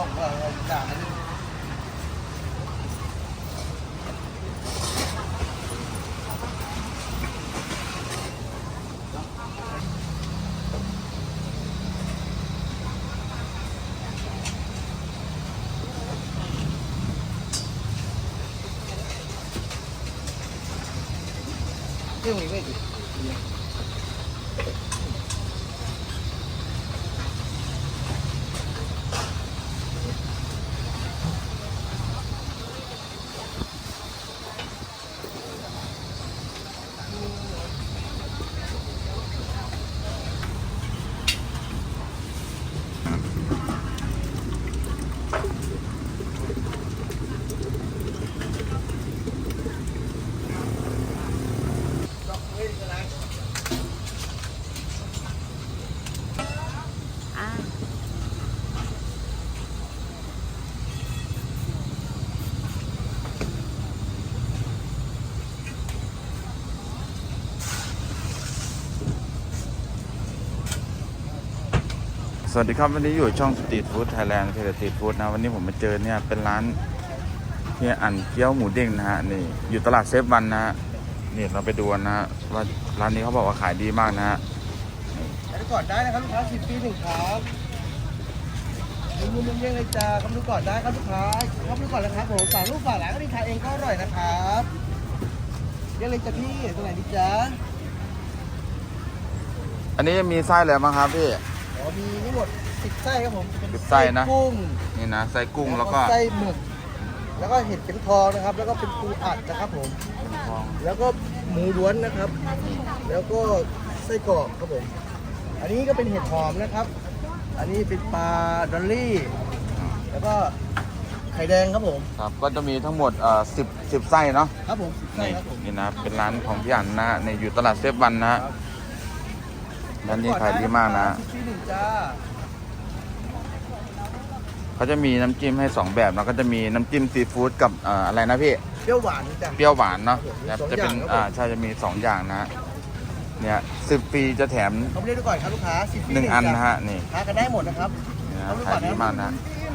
ของเราด่ากัน สวัสดีครับวันนี้อยู่ช่องสตรีทฟู้ดไทยแลนด์เพจสตรีทฟู้ดนะวันนี้ผมมาเจอเนี่ยเป็นร้านเฮียอันเกี๊ยวหมูเด้งนะฮะนี่อยู่ตลาดเซฟวันนะฮะนี่เราไปดูกันนะฮะว่าร้านนี้เขาบอกว่าขายดีมากนะฮะใช้ก่อนได้นะครับลูกค้าสิบปีหนึ่งครับมุมมุมเยี่ยงเลยจ้าคำดูก่อนได้ครับลูกค้าคำดูก่อนนะครับผมฝากลูกฝากหลานก็ดีทานเองก็อร่อยนะครับเยี่ยงเลยจ้าพี่ตรงไหนดีจ้าอันนี้มีไส้อะไรบ้างครับพี่ อ๋อมีทั้งหมดสิบไส้ครับผมเป็นสิบไส้นะ กุ้งนี่นะไส้กุ้งแล้วก็ไส้หมึก แล้วก็เห็ดเข็มทองนะครับ แล้วก็เป็นปูอัดนะครับผม ทองแล้วก็หมูล้วนนะครับ แล้วก็ไส้กรอกครับผม อันนี้ก็เป็นเห็ดหอมนะครับ อันนี้เป็นปลาดอลลี่ แล้วก็ไข่แดงครับผม ครับก็จะมีทั้งหมดเอ่อสิบสิบไส้เนาะครับผม ใช่นี่ครับผม นี่นะเป็นร้านของพี่อันนะในอยู่ตลาดเซฟวันนะฮะร้านนี้ขายดีมากนะสิบปีหนึ่งจ้าเขาจะมีน้ำจิ้มให้สองแบบนะก็จะมีน้ำจิ้มซีฟู้ดกับเอ่ออะไรนะพี่ เปรี้ยวหวานจ้ะ เปรี้ยวหวานเนาะครับผมมีจะเป็นสองอย่างครับ อ่าใช่จะมีสองอย่างนะ เนี่ยสิบปีจะแถมเขาเรียกดูก่อนครับลูกค้าสิบปีหนึ่งอันนะจ้ฮะนี่ทานกันได้หมดนะครับนี่นะเอดูขายดีมากนะจิ้ม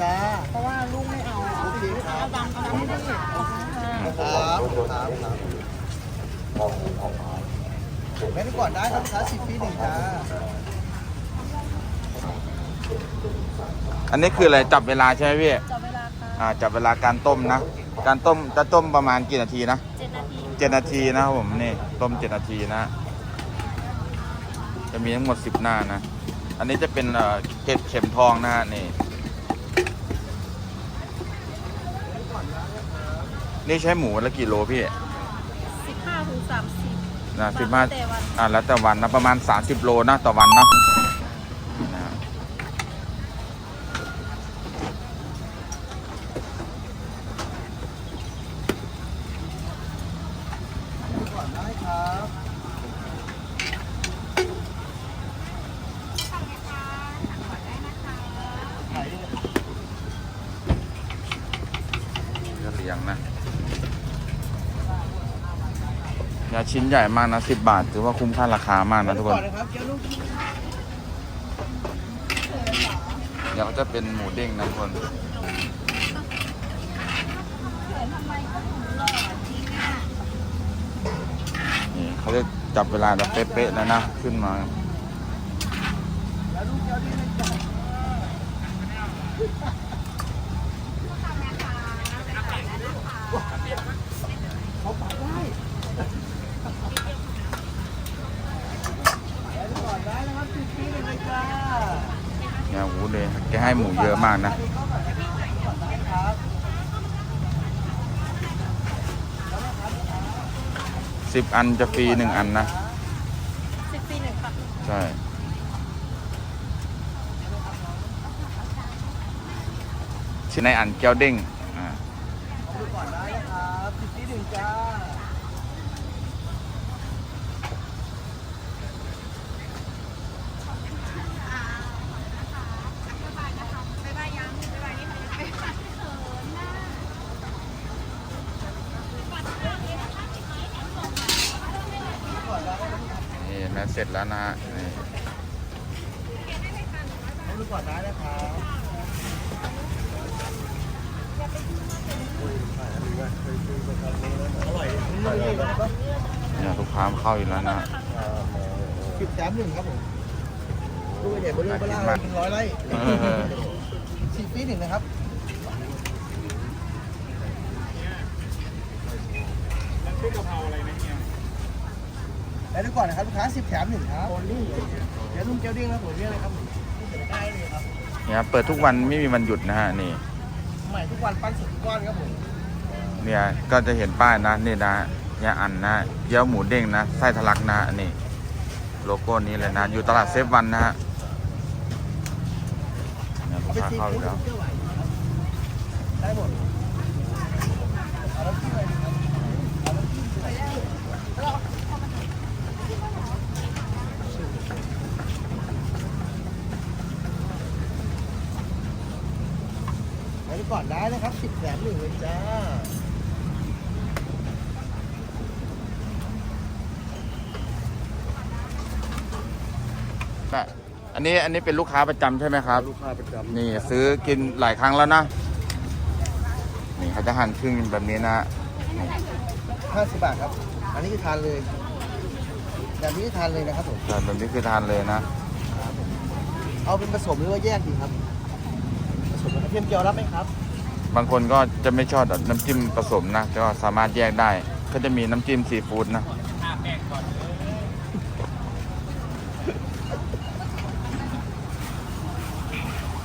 จ้าเพราะว่าลูกไม่เอาโอเคครับเอาดำเอาดำไม่ได้เอาค่ะครับครับครับ แม่ดูก่อนได้ครับลูกค้าสิบปีหนึ่งจ้าอันนี้คืออะไรจับเวลาใช่ไหมพี่จับเวลาค่ะอ่าจับเวลาการต้มนะ การต้มจะต้มประมาณกี่นาทีนะเจ็ดนาทีเจ็ดนาทีนะครับผมนี่ต้มเจ็ดนาทีนะ จะมีทั้งหมดสิบหน้านะ อันนี้จะเป็นเอ่อเห็ดเข็มทองนะฮะนี่ นี่ใช้หมูละกี่โลพี่สิบห้าถึงสามสิบ นะสิบห้าอ่าแล้วแต่วันนะประมาณ 30 โลนะต่อวันนะนะฮะ ก่อนได้ครับไหน ก็เลี้ยงนะ ยาชิ้นใหญ่มากนะสิบบาท ถือว่าคุ้มค่าราคามากนะทุกคก่อนนนะครับเจ้าลูกเดี๋ยวก็จะเป็นหมูเด้งนะทุกคน นี่เขาจะจับเวลาแบบเป๊ะๆแล้วนะ ขึ้นมาแล้วลูกเจ้าที่เลยจ้ะเขาปักได้แล้วดูก่อนได้นะครับสิบปีหนึ่งเลยจ้า เนี่ยโอ้โหเลยแกให้หมูเยอะมากนะครับสิบอันจะฟรีหนึ่งอันนะสิบปีหนึ่งค่ะใช่ชิ้นในอันแก้วเด้งอ่า ดูก่อนได้นะครับสิบปีหนึ่งจ้า นี่แม่เสร็จแล้วนะฮะนี่ดูก่อนได้นะครับอร่อยนุ่มๆนะครับเนี่ยลูกค้าเข้าอีกแล้วนะสิบแถมหนึ่งครับผมลูกใหญ่เบอร์เริ่มเบอร์ล่านร้อยไร่สิบปีหนึ่งนะครับ แล้วดูก่อนนะครับลูกค้าสิบแถมหนึ่งครับเดี๋ยวลุงเจ้าดิ้งนะผมเรียกเลยครับผมได้เลยครับเนี่ยเปิดทุกวันไม่มีวันหยุดนะฮะนี่ ใหม่ทุกวันปั้นสุดก้อนครับผมเนี่ยก็จะเห็นป้ายนะนี่นะเนี่ยอันนะเกี๊ยวหมูเด้งนะไส้ทะลักนะอันนี้โลโก้นี้เลยนะ อยู่ตลาดเซฟวันนะฮะเนี่ยลูเอากไปค้าซีเข้าอีฟู้กดแล้วเที่ยวไหวครับได้หมดเอาแล้วที่ไหนดีครับเอาแล้วที่ไหนดีไปดู ก่อนได้นะครับสิบแถมหนึ่งเลยจ้าแต่อันนี้อันนี้เป็นลูกค้าประจำใช่ไหมครับ ลูกค้าประจำนี่ซื้อกินหลายครั้งแล้วนะ นี่เขาจะหั่นครึ่งแบบนี้นะห้าสิบบาทครับ อันนี้คือทานเลยแบบนี้ทานเลยนะครับผมแต่แบบนี้คือทานเลยนะ เอาเป็นผสมหรือว่าแยกดีครับผ สมกับกระเทียมเจียวรับไหมครับ บางคนก็จะไม่ชอบแบบน้ำจิ้มผสมนะก็สามารถแยกได้ก็จะมีน้ำจิ้มซีฟู้ดนะ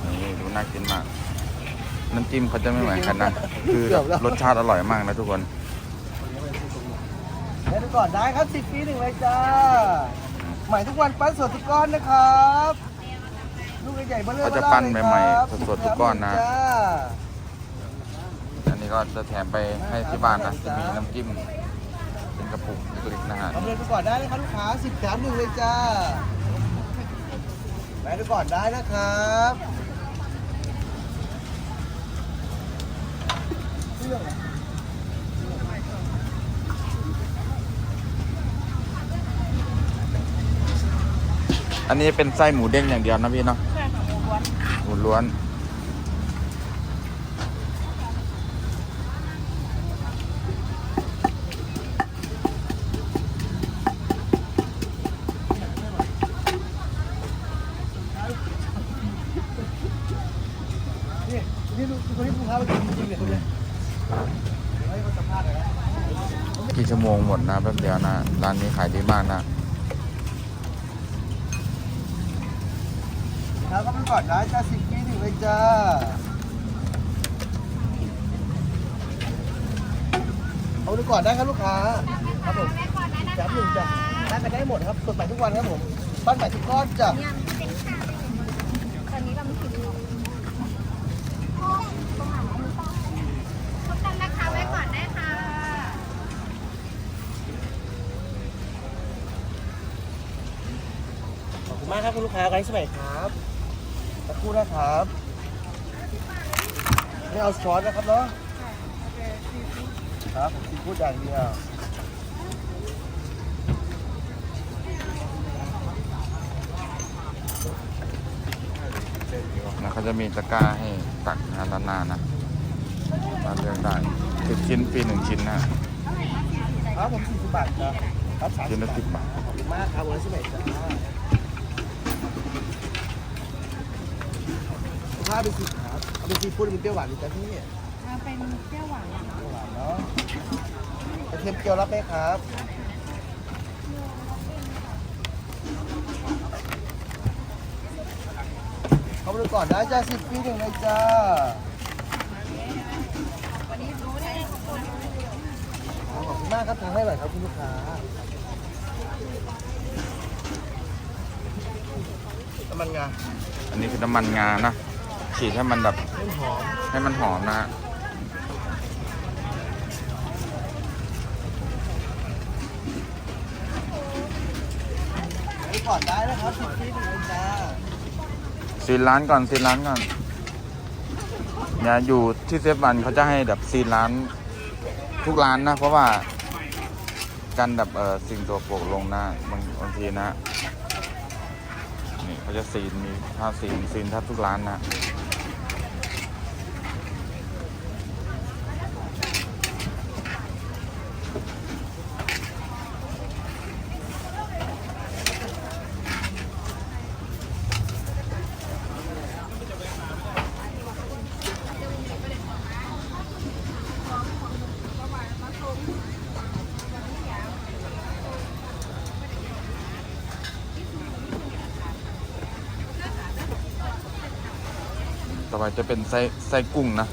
นี่ดูน่ากินมาก น้ำจิ้มเขาจะไม่เหมือนกันนะคือรสชาติอร่อยมากนะทุกคนแล้วดูก่อนได้ครับสิบปีหนึ่งเลยจ้า ใหม่ทุกวันปั้นสดทุกก้อนนะครับ ลูกใหญ่ๆเบอร์เริ่มเขาจะปั้นใหม่ๆสดๆทุกก้อนนะจ้าอันนี้ก็จะแถมไปให้ที่บ้านนะจะมีน้ำจิ้มเป็นกระปุกเล็กๆนะฮะเอาเงินไปก่อนได้เลยครับลูกค้าสิบแถมหนึ่งเลยจ้าแวะดูก่อนได้นะครับเรื่องอะไรอันนี้เป็นไส้หมูเด้งอย่างเดียวนะพี่เนาะใช่ค่ะหมู ล้วนหมูล้วน นี่นี่ลูกคนที่ลูกค้ามากินจริงๆเนี่ยคนเนี้ยให้เขาสัมภาษณ์หน่อยนะ กี่ชั่วโมงหมดนะแป๊บเดียวนะ ร้านนี้ขายดีมากนะ แล้ว ก็ไปก่อนนะจ้าสิบปีหนึ่งเลยจ้าเอาดูก่อนได้ครับลูกค้าครับผมแถมหนึ่งจ้ะได้กันได้หมดครับสดใหม่ทุกวันครับผมปั้นใหม่ทุกก้อนจ้ะเนี่ยมันเป็นข้าวตอนนี้เราไม่คิดหรอกตรงไหนอันนี้ป้าพบกันนะคะไว้ก่อนได้ค่ะขอบคุณมากครับคุณลูกค้าไร้สมัยครับ สักครู่นะครับไม่เอาช้อนนะครับเนาะครับผมซีฟู้ดอย่างเดียวนะเขาจะมีตะกร้าให้ตักนะด้านหน้านะมาเลือกได้สิบชิ้นฟรีหนึ่งชิ้นนะครับผมสี่สิบบาทครับครับสามชิ้นสิบละบาทสิบบาทขอบคุณมากครับไร้สมัยจ้า ถ้าเป็นสีครับเอาเป็นซีฟู้ดเป็นเปรี้ยวหวานหรือจ้าพี่เอาเป็นเปรี้ยวหวานนะคะเปรี้ยวหวานเนาะกระเทียมเจียวรับไหมครับเขาไปดูก่อนได้จ้าสิบปีหนึ่งเลยจ้าวันนี้รู้ได้ขอบคุณขอบคุณมากครับทางให้หน่อยครับคุณลูกค้าน้ำมันงา อันนี้คือน้ำมันงานะ ฉีดให้มันแบบเล่นหอมให้มันหอมนะฮะไปก่อนได้นะครับสิบที่หนึ่งเลยจ้าซีนร้านก่อนซีนร้านก่อนเนี่ยอยู่ที่เซฟวันเขาจะให้แบบซีนร้านทุกร้านนะ เพราะว่ากันแบบเออสิ่งตัวโปรกลงนะบางบางทีนะนี่เขาจะซีนมีผ้าซีนซีนแทบทุกร้านนะ อไปจะเป็นไส้ไส้กุ้งนะ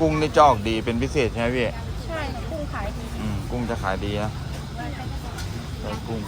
กุ้งนี่จะออกดีเป็นพิเศษใช่ไหมพี่ ใช่ กุ้งขายดี อืม กุ้งจะขายดีนะไส้กุ้ง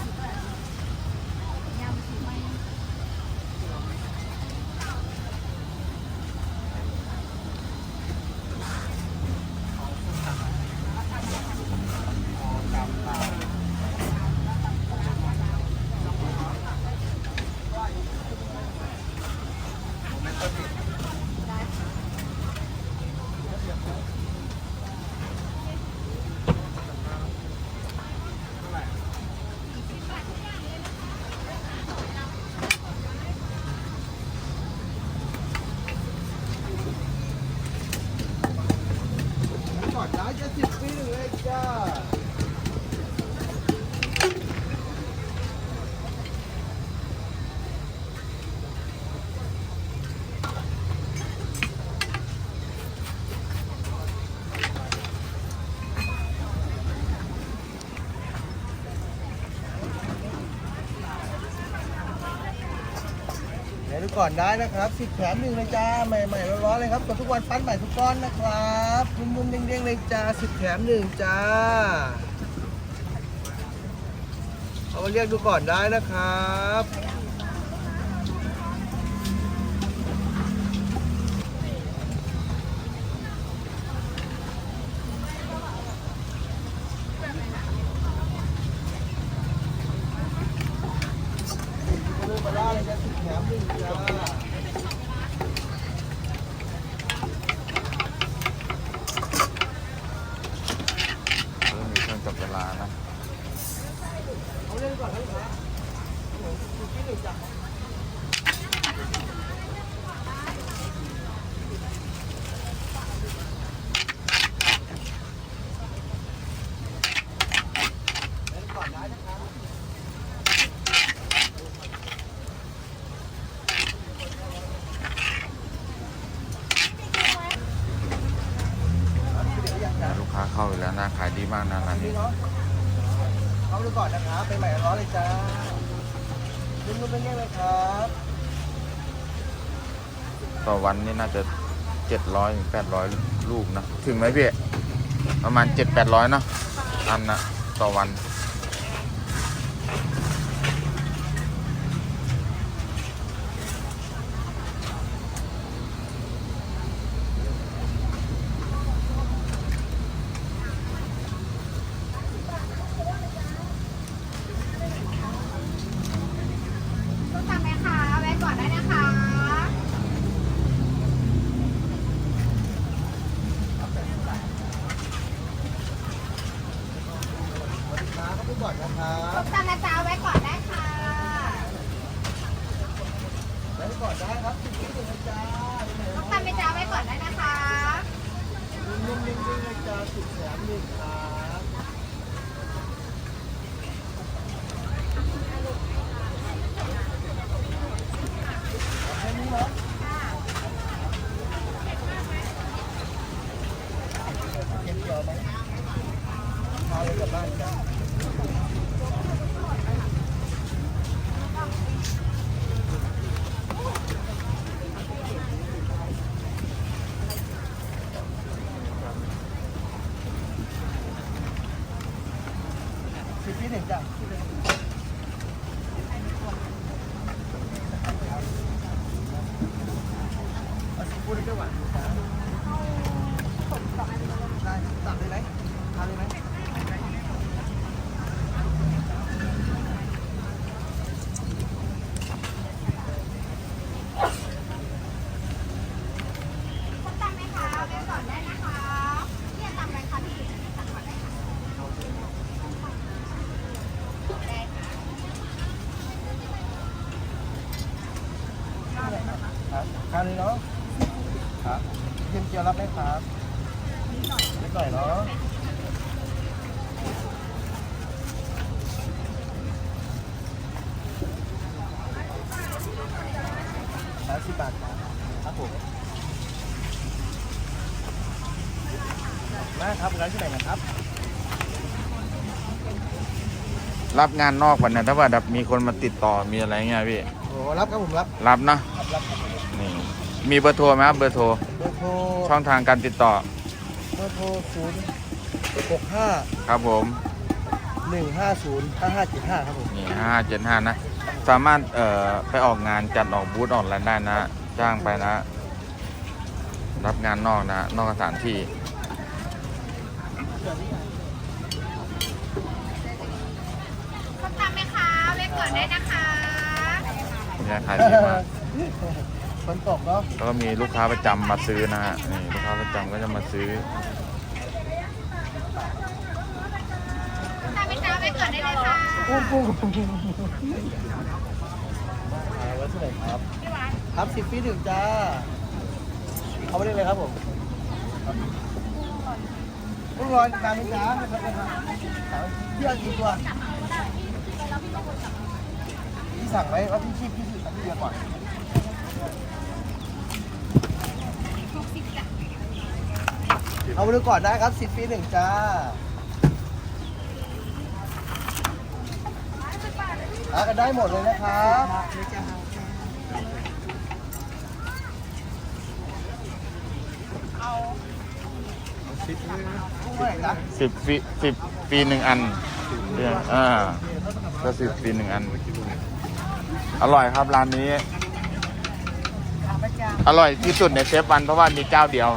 ก่อนได้จะสิบปีหนึ่งเลยจ้า เดี๋ยวดูก่อนได้นะครับสิบแถมหนึ่งเลยจ้าใหม่ๆร้อนๆเลยครับกดทุกวันปั้นใหม่ทุกก้อนนะครับมุมๆเด้งๆเลยจ้าสิบแถมหนึ่งจ้าเอามาเรียกดูก่อนได้นะครับ 我我给你讲。 เป็นยังไงครับต่อวันนี่น่าจะเจ็ดร้อยถึงแปดร้อยลูกนะ ถึงไหมพี่ ประมาณเจ็ดแปดร้อยเนาะอันนะต่อวัน ต้องทำไหมคะแวะก่อนได้นะคะ ลูกค้าเขาดูก่อนนะครับ ต้องทำนะจ๊ะแวะก่อนได้ค่ะ ไว้ก่อนได้ครับสิบที่หนึ่งนะจ้า ต้องทำไหมจ๊ะแวะก่อนได้นะคะ รุ่นๆเด้งๆเลยจ้า สิบแถมหนึ่งครับ แค่นี้เนาะเก็บเกี่ยวไหมเอาเลยกลับบ้านจ้ะสิบที่หนึ่งจ้ะเอาสิบ พูดได้แค่หวานได้ตักเลยไหมทานได้ไหม ต้องทำไหมคะแวะก่อนได้นะคะเนี่ยทำอะไรคะพี่ตัดก่อนได้ค่ะได้ค่ะ ครับทานเลยเนาะครับเย็นเจียวรับไหมครับนิดหน่อยนิดหน่อยเนาะ สามสิบบาทครับครับผมมาครับร้านที่ไหนนะครับ รับงานนอกวันเนี่ยถ้าว่าแบบมีคนมาติดต่อมีอะไรเงี้ยพี่โอ้รับครับผมรับรับนะรับรับครับนี่มีเบอร์โทรไหมครับเบอร์โทรเบอร์โทรช่องทางการติดต่อเบอร์โทรศูนย์หกห้าครับผมหนึ่งห้าศูนย์ห้าห้าเจ็ดห้าครับผมนี่ห้าเจ็ดห้านะ สามารถเอ่อไปออกงานจัดออกบูธออกอะไรได้นะ จ้างไปนะ รับงานนอกนะ นอกสถานที่ ส้มตำไหมคะเว้นก่อนได้นะคะเนี่ยขายดีมาก ฝนตกเนาะแล้วก็มีลูกค้าประจำมาซื้อนะฮะนี่ลูกค้าประจำก็จะมาซื้อ ส้มตำไหมคะเว้นก่อนได้เลยค่ะปุ้งปุ้ง อะไรวะที่ไหนครับพี่หวานครับสิบปีถึงจ้าเอาไปได้เลยครับผมกุ้งร้อนจานนี้จ้าพี่เอากี่ตัวพี่สั่งไหมว่าพี่ชีพพี่ชีพพี่เดียวก่อนหกสิบจ้ะเอาไปดูก่อนได้ครับสิบปีหนึ่งจ้าหากันได้หมดเลยนะครับ สิบปีสิบปีหนึ่งอันเรื่องอ่าก็สิบปีหนึ่งอัน อร่อยครับร้านนี้ อร่อยที่สุดในเซฟวันเพราะว่ามีเจ้าเดียว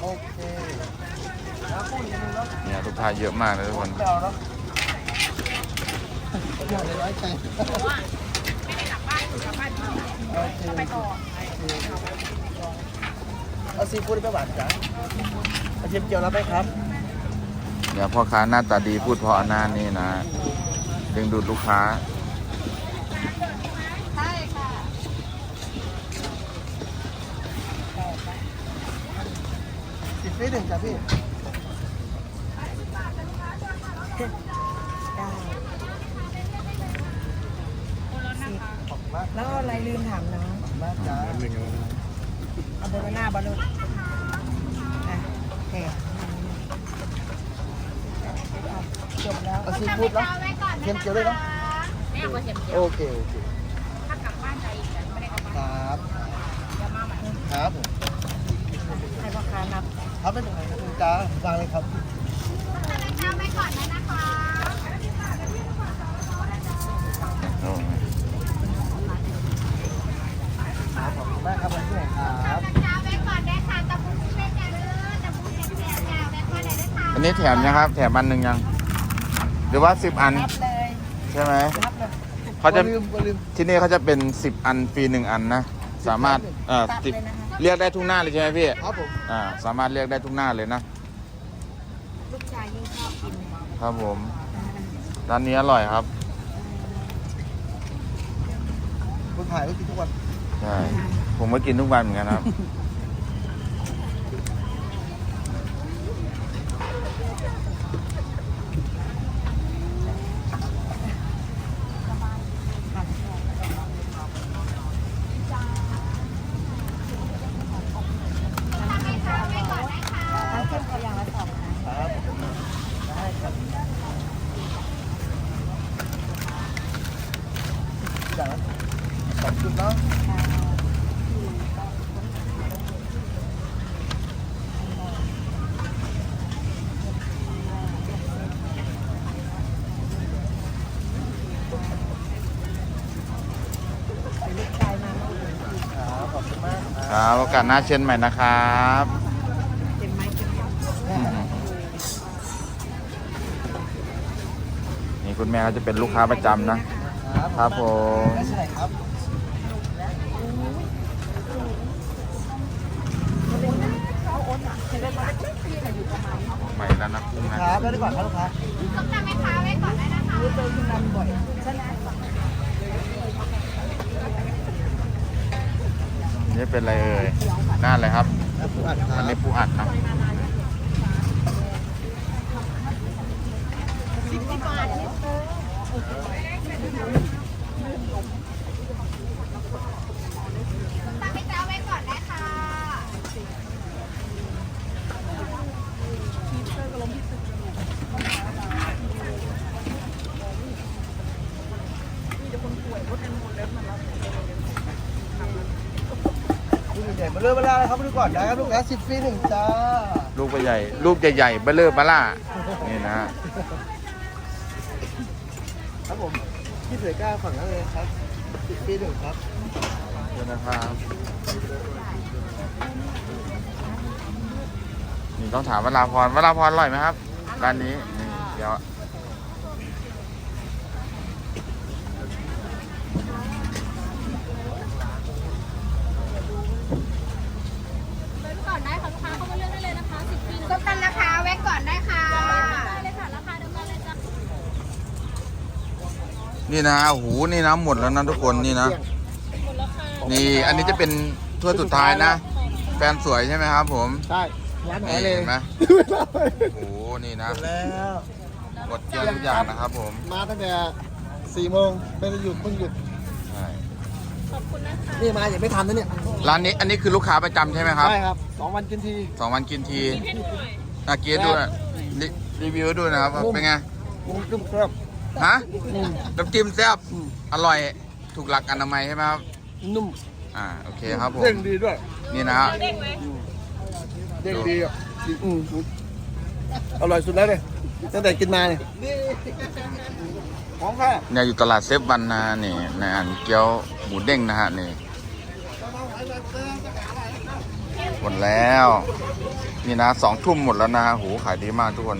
โอเคแล้วพูดอีกนิดนึงเนาะเนี่ยลูกค้าเยอะมากเลยทุกคนไม่อาเนาะเดี๋ยวเลยร้อยใจไม่ได้ เอาซีฟู้ดไม่หวานจ้ะเอาเชียมเจียวรับไหมครับ เดี๋ยวพ่อค้าหน้าตาดีพูดเพราะหน้านี่นะดึงดูดลูกค้า ใช่ค่ะสิบปีหนึ่งจ้ะพี่ขอบคุณมากแล้วอะไรลืมถามน้อง ขอบคุณมากจ้าเอาเบอร์หน้าบอลลูนอะแถมจบแล้วเอาซีฟู้ดเนาะเอาไว้ก่อนเชียมเจียวด้วยเนาะไม่เอาเข็มเจียวโอเคโอเคถ้ากลับบ้านใจอีกแต่ไม่ได้กลับบ้านครับเดี๋ยวมาใหม่ครับผมให้พ่อค้านับครับไม่เป็นไรครับจ้าวางเลยครับเอาไว้ก่อนได้นะคะ ครับขอบคุณมากครับวันที่ไหนครับ เอาไว้ก่อนได้ค่ะตะปูเป็นยาเด้อตะปูเป็นยาแก้วไว้ก่อ นได้เลยค่ะอันนี้แถมยังครับ แถมอันหนึ่งยัง หรือว่าสิบอันนับเลยใช่ไหมนับเลยเขาจะลืมลืม ที่นี่เขาจะเป็นสิบอันฟรีหนึ่งอันนะ สามารถเอ่อตัดสิบเลยนะคะ เรียกได้ทุกหน้าเลยใช่ไหมพี่ครับผม อ่าสามารถเรียกได้ทุกหน้าเลยนะ ลูกชายยิ่งชอบกินครับผมร้านนี้อร่อยครับคนถ่ายก็กินทุกวันใช่ผมก็กินทุกวันเหมือนกันครับ ทั้งเข้มเขาอย่างละสองนะครับ ได้ครับอย่างละสองชุดเนาะ เป็นลูกชายมาเมื่อกี้ ครับขอบคุณมาก คครับรับโอกาสหน้าเชิญใหม่นะครับเต็มไม้เต็มมือนี่คุณแม่เขาจะเป็นลูกค้าประจำนะ ครับครับผมได้ที่ไหนครับใหม่แล้วนะกุ้งนะครับได้ดีกว่าครับลูกค้าส้มตำไหมคะไว้ก่อนได้นะคะเจอคุณนันบ่อยใช่ไหม นี่เป็นอะไรเอ่ยน่าเลยครับแล้วผู้อัดคอัรันบนี้ปูอัดนะส้มตำไหมจ๊ะไว้ก่อนได้ค่ะ ลูกใหญ่มาเริ่มมาแล้วนะครับดูก่อนได้ครับลูกนะสิบปีหนึ่งจ้าลูกใหญ่ๆลูกใหญ่ๆเบลเลอร์บล่านี่นะฮะครับผมพี่เสือกล้าฝั่งนั้นเลยครับสิบปีหนึ่งครับเดี๋ยวนะครับนี่ต้องถามวราพรวราพรอร่อยไหมครับร้านนี้นี่เดี๋ยว ก่อนได้ค่ะลูกค้าเข้ามาเลือกได้เลยนะคะสิบปีส้มตำนะคะแวะก่อนได้ค่ะได้เลยค่ะราคาเดิมได้เลยจ้ะ นี่นะโอ้โหนี่นะหมดแล้วนะทุกคนนี่นะ นี่อันนี้จะเป็นถ้วยสุดท้ายนะ แฟนสวยใช่ไหมครับ ผมใช่ร้านไหนนี่เลยเห็นไหมโอ้โหนี่นะแล้วหมดเกลี้ยงทุกอย่างนะครับ ผมมาตั้งแต่สี่โมงไม่ได้หยุดเพิ่งหยุดใช่นี่มาอย่างไม่ทันนะเนี่ยร้านนี้อันนี้คือลูกค้าประจำใช่ไหมครับใช่ครับสองวันกินทีสองวันกินทีอาเกียดูนะรีรีวิวดูนะครับว่าเป็นไง มุ้งจุ่มครับ ฮะน้ำจิ้มแซ่บอร่อยถูกหลักอนามัยใช่ไหมครับ นุ่ม อ่าโอเคครับผมเด้งดีด้วย นี่นะฮะเด้งดีอะอืมอร่อยสุดแล้วเลยตั้งแต่กินมาเนี่ยของแค่เนี่ยอยู่ตลาดเซฟวันนะนี่ในอันเกี๊ยวหมูเด้งนะฮะนี่หมดแล้ว นี่นะสองทุ่มหมดแล้วนะฮะโหขายดีมากทุกคน